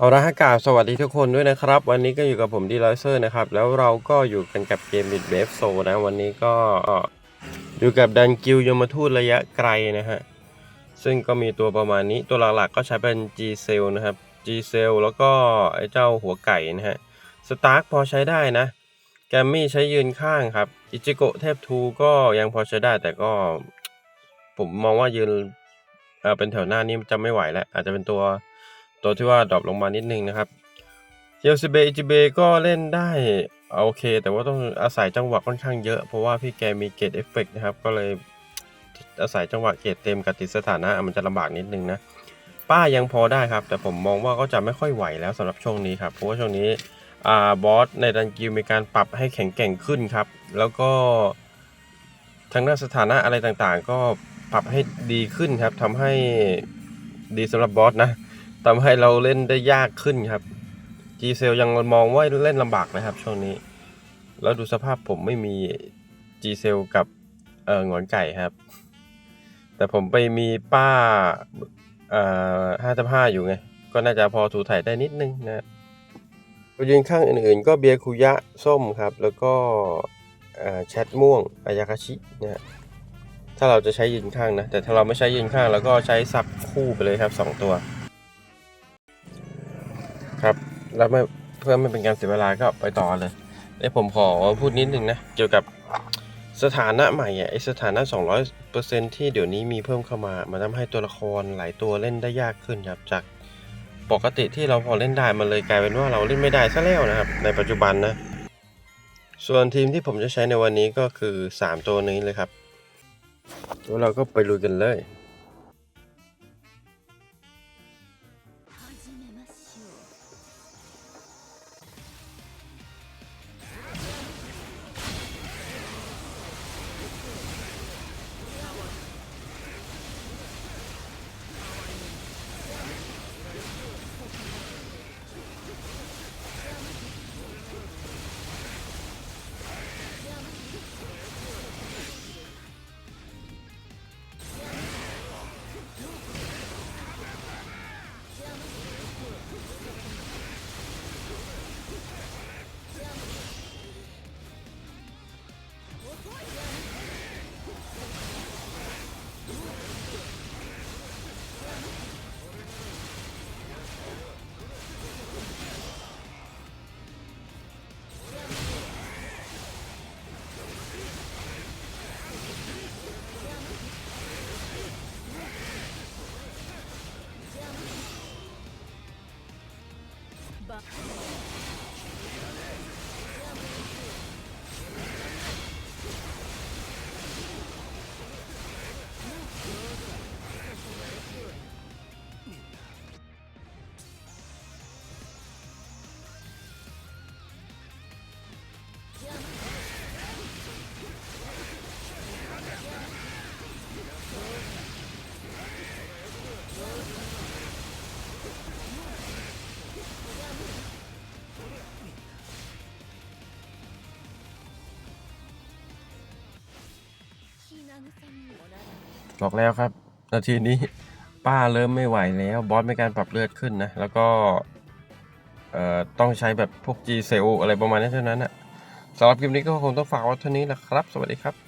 เอาละฮะกาบสวัสดีทุกคนด้วยนะครับ วันนี้ก็อยู่กับผมดีไลเซอร์นะครับ แล้วเราก็อยู่กันกับเกมบิดเบฟโซนะ วันนี้ก็อยู่กับดันกิวยมทูตระยะไกลนะฮะ ซึ่งก็มีตัวประมาณนี้ตัวหลักๆก็ใช้เป็น G c e l นะครับ G c e l แล้วก็ไอ้เจ้าหัวไก่นะฮะสตาร์กพอใช้ได้นะ แกมมี่ใช้ยืนข้างครับ อิจิโกะเทพทูก็ยังพอใช้ได้แต่ก็ ผมมองว่ายืนเเป็นแถวหน้านี่จะไม่ไหวแล้วอาจจะเป็นตัว ตัวที่ว่าดรอปลงมานิดนึงนะครับเยลซิเบอิจิเบก็เล่นได้โอเค แต่ว่าต้องอาศัยจังหวะค่อนข้างเยอะ เพราะว่าพี่แกมีเกตเอฟเฟกนะครับ ก็เลยอาศัยจังหวะเกตเต็มกับติดสถานะมันจะลำบากนิดนึงนะป้ายังพอได้ครับ แต่ผมมองว่าก็จะไม่ค่อยไหวแล้วสำหรับช่วงนี้ครับ เพราะว่าช่วงนี้อ่าบอสในดันกิวมีการปรับให้แข็งแกร่งขึ้นครับ แล้วก็ทางด้านสถานะอะไรต่างๆ ก็ปรับให้ดีขึ้นครับทำให้ดีสำหรับบอสนะ ทำให้เราเล่นได้ยากขึ้นครับ G c e l ยังมองว่าเล่นลำบากนะครับ ช่วงนี้ แล้วดูสภาพผมไม่มี G c e l กับเออหงอนไก่ครับ แต่ผมไปมีป้าเอ่อห้าสิบห้าอยู่ไง ก็น่าจะพอถูถ่ายได้นิดนึงนะตัวยืนข้างอื่นๆ ก็เบียร์คุยะส้มครับ แล้วก็แชทม่วงอายาคาชินะฮะถ้าเราจะใช้ยืนข้างนะ แต่ถ้าเราไม่ใช้ยืนข้างเราก็ใช้ซับคู่ไปเลยครับสองตัว แล้วไม่เพื่อไม่เป็นการเสียเวลาก็ไปต่อเลยเดี๋ยวผมขอพูดนิดนึงนะ เกี่ยวกับสถานะใหม่อะไอสถานะ 200%ที่เดี๋ยวนี้มีเพิ่มเข้ามา มันทำให้ตัวละครหลายตัวเล่นได้ยากขึ้นครับ จากปกติที่เราพอเล่นได้มันเลยกลายเป็นว่าเราเล่นไม่ได้ซะแล้วนะครับ ในปัจจุบันนะ ส่วนทีมที่ผมจะใช้ในวันนี้ก็คือ 3 ตัวนี้เลยครับแล้วเราก็ไปลุยกันเลย you บอกแล้วครับ นาทีนี้ป้าเริ่มไม่ไหวแล้ว บอสมีการปรับเลือดขึ้นนะ แล้วก็ เอ่อ ต้องใช้แบบพวก G c e l อะไรประมาณนี้เท่านั้นนะสำหรับคลิปนี้ก็คงต้องฝากไว้เท่านี้แหละครับ สวัสดีครับ